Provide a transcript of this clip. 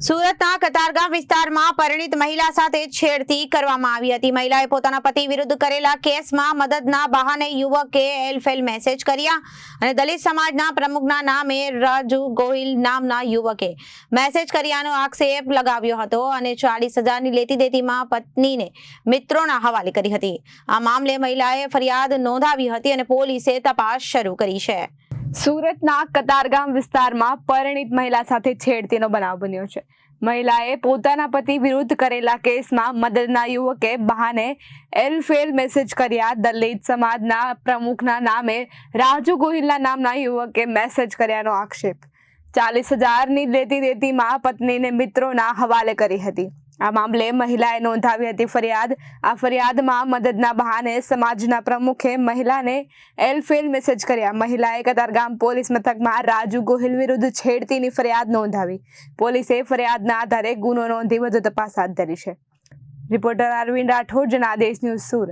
સુરતના કતારગામ વિસ્તારમાં પરિણીત મહિલા સાથે છેડતી કરવામાં આવી હતી. મહિલાએ પોતાના પતિ વિરુદ્ધ કરેલા કેસમાં મદદના બહાને યુવકે એલફેલ મેસેજ કર્યા અને દલિત સમાજના પ્રમુખના નામે રાજુ ગોહિલ નામના યુવકે મેસેજ કર્યાનો આક્ષેપ લગાવ્યો હતો અને ચાલીસ હજારની લેતી દેતીમાં પત્નીને મિત્રોના હવાલે કરી હતી. આ મામલે મહિલાએ ફરિયાદ નોંધાવી હતી અને પોલીસે તપાસ શરૂ કરી છે. સુરતના કતારગામ વિસ્તારમાં પરિણીત મહિલા સાથે છેડતીનો બનાવ બન્યો છે. મહિલાએ પોતાના પતિ વિરુદ્ધ કરેલા કેસમાં મદદના યુવકે બહાને એલફેલ મેસેજ કર્યા. દલિત સમાજના પ્રમુખના નામે રાજુ ગોહિલના નામના યુવકે મેસેજ કર્યાનો આક્ષેપ. ચાલીસ હજારની લેતી દેતીમાં પત્નીને મિત્રોના હવાલે કરી હતી. આ મામલે મહિલાએ નોંધાવી હતી ફરિયાદ. આ ફરિયાદમાં મદદના બહાને સમાજના પ્રમુખે મહિલાને એલફેલ મેસેજ કર્યા. મહિલાએ કતારગામ પોલીસ મથકમાં રાજુ ગોહિલ વિરુદ્ધ છેડતીની ફરિયાદ નોંધાવી. પોલીસે ફરિયાદના આધારે ગુનો નોંધી વધુ તપાસ હાથ ધરી છે. Reporter Arvind Rathod, Janadesh news Surat.